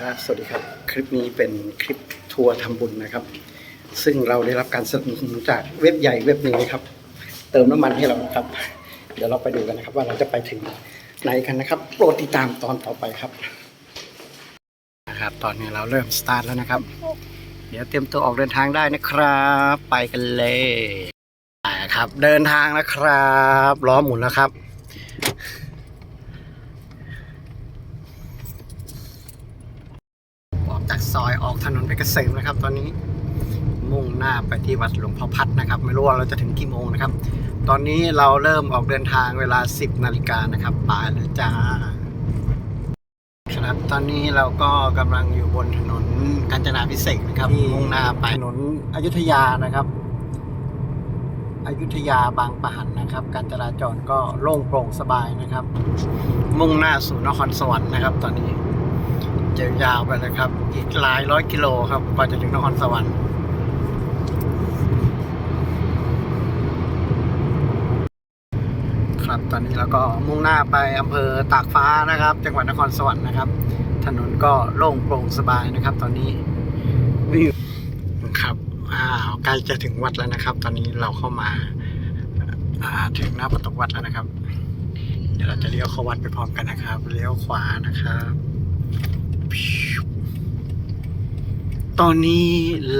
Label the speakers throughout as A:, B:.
A: ครับสวัสดีครับ คลิปนี้เป็นคลิปทัวร์ทำบุญนะครับ ซึ่งเราได้รับการสนับสนุนจากเว็บใหญ่เว็บหนึ่งนะครับ เติมน้ำมันให้เรานะครับ เดี๋ยวเราไปดูกันนะครับ ว่าเราจะไปถึงไหนกันนะครับ โปรดติดตามตอนต่อไปครับนะครับ ตอนนี้เราเริ่มสตาร์ทแล้วนะครับ เดี๋ยวเตรียมตัวออกเดินทางได้นะครับ ไปกันเลยไปครับ เดินทางแล้วครับล้อหมุนแล้วครับ ออกจาก ซอยออกถนนเพชรเกษมนะครับ ตอนนี้มุ่งหน้าไปที่วัดหลวงพ่อพัดนะครับ ไม่รู้ว่าเราจะถึงกี่โมงนะครับ ตอนนี้เราเริ่มออกเดินทางเวลา 10นาฬิกานะครับไปเลยจ้าครับตอนนี้เราก็กำลังอยู่บนถนนกาญจนาพิเศษกนะครับมุ่งหน้าไปถนนอยุธยานะครับอยุธยาบางปะหันนะครับ การจราจรก็โล่งโปร่งสบายนะครับ มุ่งหน้าสู่นครสวรรค์นะครับ ตอนนี้จะ ยาวไปเลยครับ อีกหลายร้อยกิโลครับกว่าจะถึงนครสวรรค์ครับตอนนี้เราก็มุ่งหน้าไปอำเภอตากฟ้านะครับ จังหวัดนครสวรรค์นะครับ ถนนก็โล่งโปร่งสบายนะครับ ตอนนี้วิวครับอ้าวใกล้จะถึงวัดแล้วนะครับ ตอนนี้เราเข้ามาอ่าถึงหน้าประตูวัดแล้วนะครับ เดี๋ยวเราจะเลี้ยวเข้าวัดไปพร้อมกันนะครับ เลี้ยวขวานะครับ ตอนนี้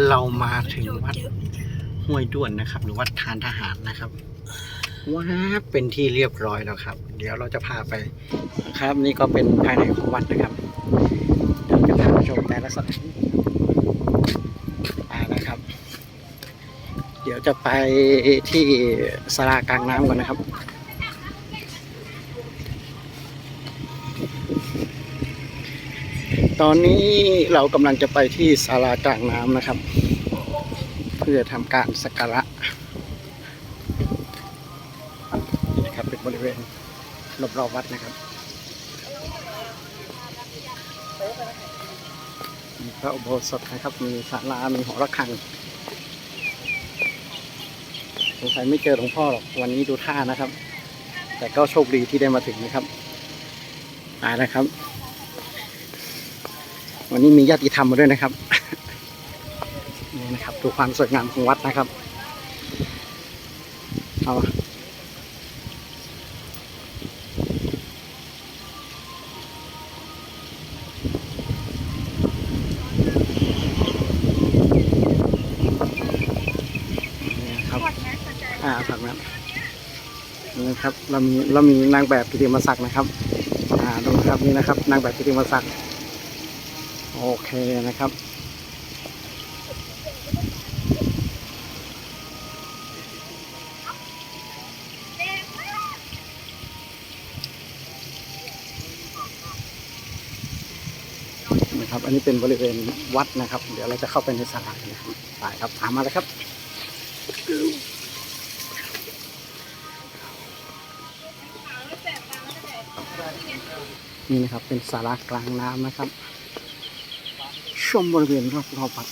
A: เรามาถึงวัดห้วยด้วนนะครับ หรือวัดทานทหารนะครับว้าเป็นที่เรียบร้อยแล้วครับ เดี๋ยวเราจะพาไปครับ นี่ก็เป็นภายในของวัดนะครับเดี๋ยวจะพาไปชมแต่ละสถานนะครับ เดี๋ยวจะไปที่สารากลางน้ำก่อนนะครับ ตอนนี้เรากำลังจะไปที่ศาลากลางน้ำนะครับ เพื่อทำการสักการะนี่นะครับเป็นบริเวณรอบๆวัดนะครับมีพระอุโบสถนะครับ มีศาลา มีหอระฆังสงสัยไม่เจอหลวงพ่อหรอกวันนี้ดูท่านะครับ แต่ก็โชคดีที่ได้มาถึงนะครับตานะครับ วันนี้มีญาติธรรมมาด้วยนะครับนี่นะครับดูความสวยงามของวัดนะครับเอานี่นะครับอ่าถักนั้นนี่นะครับเรามีเรามีนางแบบกิติมศักดิ์นะครับอ่าดูนะครับนี่นะครับ นางแบบกิติมศักดิ์ โอเคนะครับ นะครับ อันนี้เป็นบริเวณวัดนะครับ เดี๋ยวเราจะเข้าไปในศาลานะครับไปครับตามมาเลยครับนี่นะครับเป็นศาลากลางน้ำนะครับ ชมบริเวณรอบๆวัด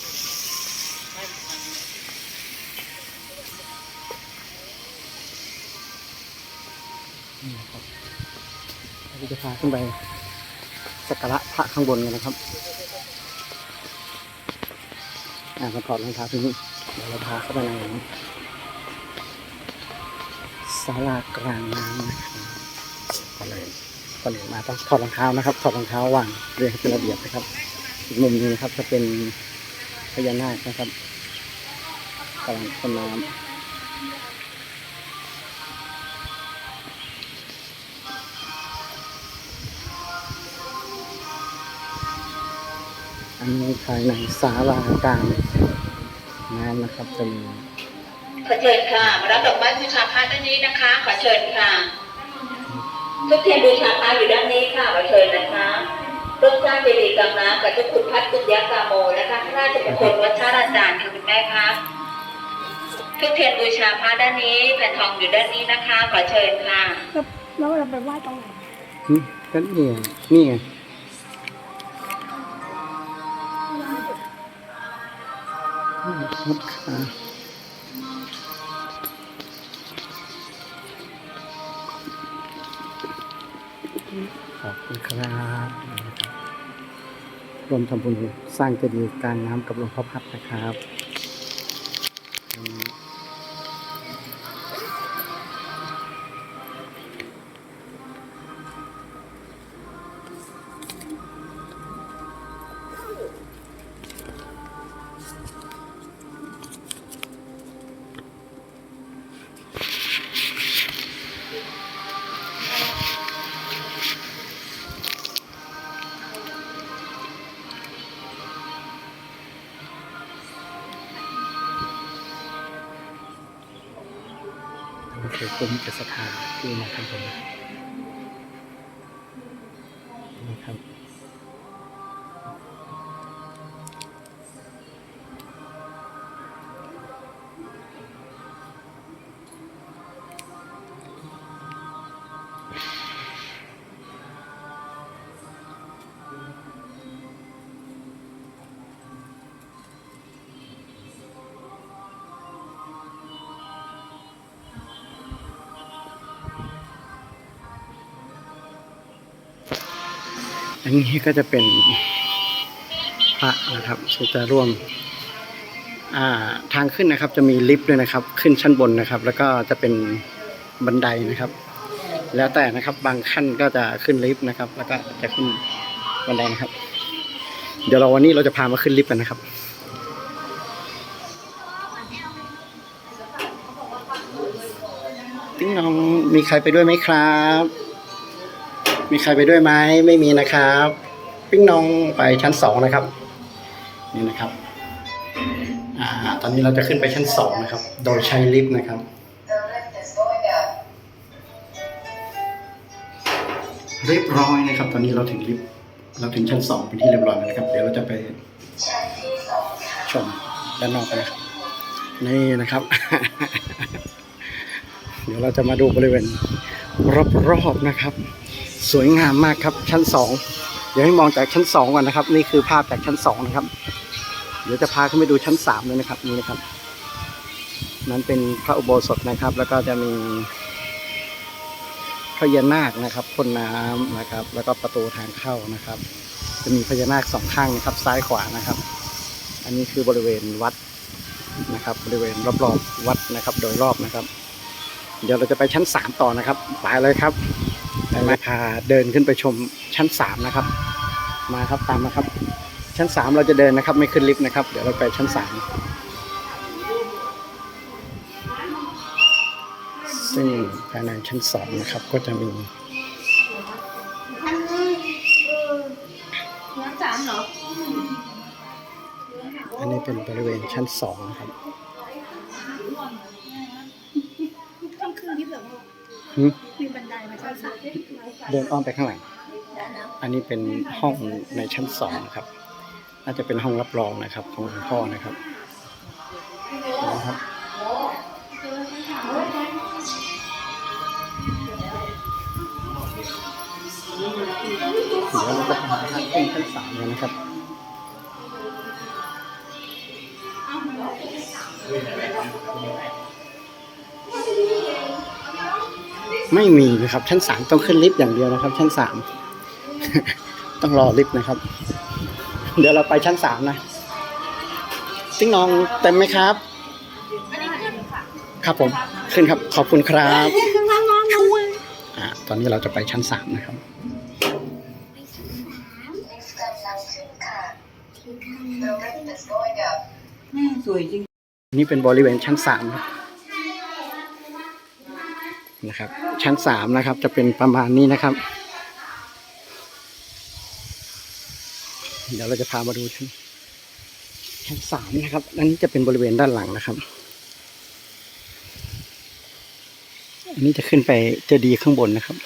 A: นี่ครับเราจะพาขึ้นไปสักการะพระข้างบนกันนะครับอ่ามาถอดรองเท้าที่นี่เดี๋ยวเราพาเข้าไปในศาลากลางน้ำนะครับก่อนเลยก่อนอื่นมาต้องถอดรองเท้านะครับ ถอดรองเท้าวางเรียงเป็นระเบียบนะครับ อีกมุมหนึงนะครับจะเป็นพญานาคนะครับกำลังต้นน้ำอันนี้ภายในศาลากลางน้ำนะครับจะมี
B: ขอเชิญค่ะมารับดอกไม้บูชาพระด้านนี้นะคะ ขอเชิญค่ะทุกเทียนบูชาพระอยู่ด้านนี้ค่ะขอเชิญนะคะ ต้นสร้างเจดีย์กลางน้ำกับเจ้าคุณพัฒน์กุญยากาโมนะคะพระราชประคลวัชราจารย์ค่ะคุณแม่คะทุกเทียนบูชาพระด้านนี้แผ่นทองอยู่ด้านนี้นะคะขอเชิญค่ะ
C: แล้วเราไปไหว้ตรงไหน
A: หึก็นี่ไงนี่ไงอืมครับค่ะขอบคุณครับ รวมทำบุญสร้างเจดีย์กลางน้ำกับหลวงพ่อพัดนะครับ ผมนี่คือคุ้มาที่มาทำผม อันนี้ก็จะเป็นพระนะครับจะร่วมาทางขึ้นนะครับจะมีลิฟต์ด้วยนะครับ ขึ้นชั้นบนนะครับ แล้วก็จะเป็นบันไดนะครับ แล้วแต่นะครับบางขั้นก็จะขึ้นลิฟต์นะครับ แล้วก็จะขึ้นบันไดนะครับ เดี๋ยวเราวันนี้เราจะพามาขึ้นลิฟต์กันนะครับติ๊งน้องมีใครไปด้วยไหมครับ มีใครไปด้วยไหมไม่มีนะครับ ปิ้งนองไปชั้นสองนะครับ นี่นะครับอ่าตอนนี้เราจะขึ้นไปชั้นสองนะครับ โดยใช้ลิฟต์นะครับ เรียบร้อยนะครับ ตอนนี้เราถึงลิฟต์เราถึงชั้นสองเป็นที่เรียบร้อยแล้วนะครับ เดี๋ยวเราจะไปชมด้านนอกกันนะครับนี่นะครับ เดี๋ยวเราจะมาดูบริเวณรอบๆนะครับ สวยงามมากครับชั้นสองเดี๋ยวให้มองจากชั้นสองก่อนนะครับ นี่คือภาพจากชั้นสองนะครับ เดี๋ยวจะพาขึ้นไปดูชั้นสามเลยนะครับนี่นะครับ นั้นเป็นพระอุโบสถนะครับ แล้วก็จะมีพญานาคนะครับพ่นน้ำนะครับ แล้วก็ประตูทางเข้านะครับ จะมีพญานาคสองข้างนะครับ ซ้ายขวานะครับ อันนี้คือบริเวณวัดนะครับ บริเวณรอบๆวัดนะครับ โดยรอบนะครับ เดี๋ยวเราจะไปชั้นสามต่อนะครับ ไปเลยครับ ไปมาพาเดินขึ้นไปชมชั้นสามนะครับ มาครับตามมาครับ ชั้นสามเราจะเดินนะครับ ไม่ขึ้นลิฟต์นะครับ เดี๋ยวเราไปชั้นสามซึ่งภายในชั้นสองนะครับก็จะมี
C: น้ำสามเหรอ
A: อันนี้เป็นบริเวณชั้นสองนะครับ ม
C: มีบันไดมาชั้นสาม
A: เดินอ้อมไปข้างหลัง อันนี้เป็นห้องในชั้นสองนะครับ น่าจะเป็นห้องรับรองนะครับ ของหลวงพ่อนะครับนะครับเดี๋ยวเราจะพาท่านขึ้นชั้นสามเลยนะครับ ไม่มีนะครับ ชั้นสามต้องขึ้นลิฟต์อย่างเดียวนะครับ ชั้นสามต้องรอลิฟต์นะครับ เดี๋ยวเราไปชั้นสามนะติ๊งนองเต็มไหมครับครับผมขึ้นครับ ขอบคุณครับอ่าตอนนี้เราจะไปชั้นสามนะครับ
D: สวยจริง
A: นี่เป็นบริเวณชั้นสามครับ นะครับ ชั้นสามนะครับ จะเป็นประมาณนี้นะครับ เดี๋ยวเราจะพามาดูชั้นชั้นสามนะครับอันนี้จะเป็นบริเวณด้านหลังนะครับอันนี้จะขึ้นไปเจดีย์ข้างบนนะครับ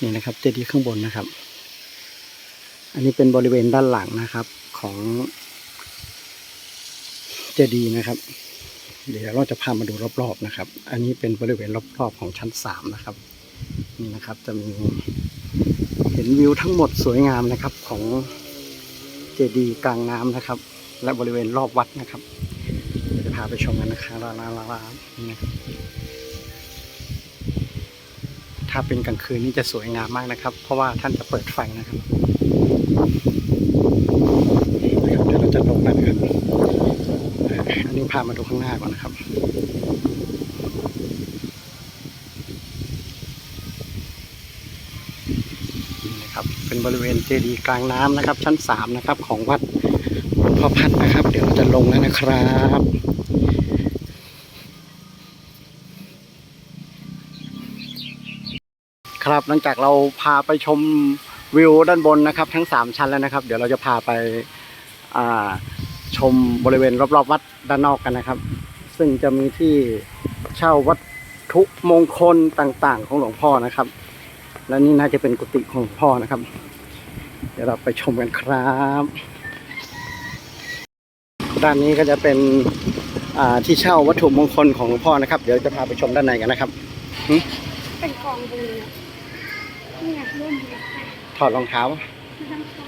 A: นี่นะครับ เจดีย์ข้างบนนะครับ อันนี้เป็นบริเวณด้านหลังนะครับ ของเจดีย์นะครับ เดี๋ยวเราจะพามาดูรอบๆนะครับ อันนี้เป็นบริเวณรอบๆของชั้นสามนะครับ นี่นะครับจะมีเห็นวิวทั้งหมดสวยงามนะครับของเจดีย์กลางน้ำนะครับ และบริเวณรอบวัดนะครับเดี๋ยวจะพาไปชมกันนะครับลาลาลาลานี่นะครับถ้าเป็นกลางคืนนี่จะสวยงามมากนะครับ เพราะว่าท่านจะเปิดไฟนะครับเดี๋ยวเราจะลงนะครับ นี่พามาดูข้างหน้าก่อนนะครับนี่นะครับ เป็นบริเวณเจดีย์กลางน้ำนะครับ ชั้นสามนะครับ ของวัดหลวงพ่อพัดนะครับ เดี๋ยวเราจะลงแล้วนะครับครับหลังจากเราพาไปชมวิวด้านบนนะครับ ทั้งสามชั้นแล้วนะครับ เดี๋ยวเราจะพาไปอ่า ชมบริเวณรอบๆวัดด้านนอกกันนะครับ ซึ่งจะมีที่เช่าวัตถุมงคลต่างๆ ของหลวงพ่อนะครับ และนี่น่าจะเป็นกุฏิของหลวงพ่อนะครับ เดี๋ยวเราไปชมกันครับ ด้านนี้ก็จะเป็นอ่าที่เช่าวัตถุมงคลของหลวงพ่อนะครับ เดี๋ยวจะพาไปชมด้านในกันนะครับ
C: เป็นกองบุญนะนี่ไงร่วมบุญ
A: ถอดรองเท้า
C: ไม่ต้องเข้า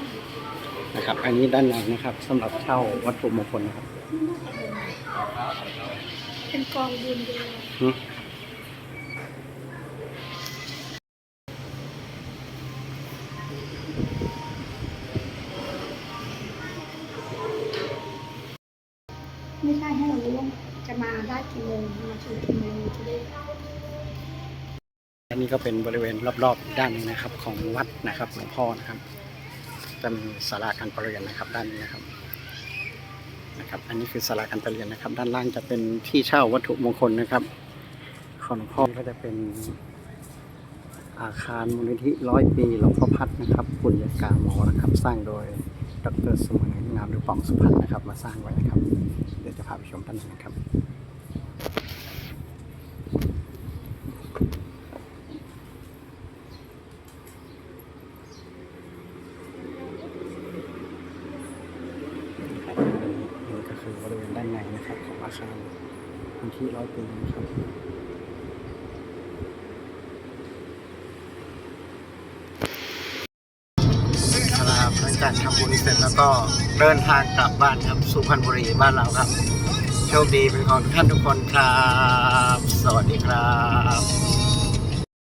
A: นะครับ อันนี้ด้านในนะครับสำหรับเช่าวัตถุมงคลนะครับ
C: เป็นกองบุญเลย
A: หึ
C: ไม่ใช่ให้เรารู้ว่าจะมาได้กี่โมงมาถึงกี่โมงจะได้
A: อันนี้ก็เป็นบริเวณรอบๆด้านนี้นะครับ ของวัดนะครับหลวงพ่อนะครับ จะมีศาลาการประเรียนนะครับ ด้านนี้นะครับนะครับ อันนี้คือศาลาการประเรียนนะครับ ด้านล่างจะเป็นที่เช่าวัตถุมงคลนะครับ ของหลวงพ่อก็จะเป็นอาคารมูลนิธิร้อยปีหลวงพ่อพัดนะครับปุญญากาโมอนะครับ สร้างโดยดรสมัยงามหรือป่องสุพรรณนะครับ มาสร้างไว้นะครับ เดี๋ยวจะพาไปชมด้านในนะครับ นี่ก็คือ บริเวณด้านในนะครับของอาคารพื้นที่ร้อยปีนะครับครับหลังจากทำบุญเสร็จแล้วก็เดินทางกลับบ้านครับสุพรรณบุรีบ้านเราครับ โชคดีเป็นของท่านทุกคนครับ สวัสดีครับ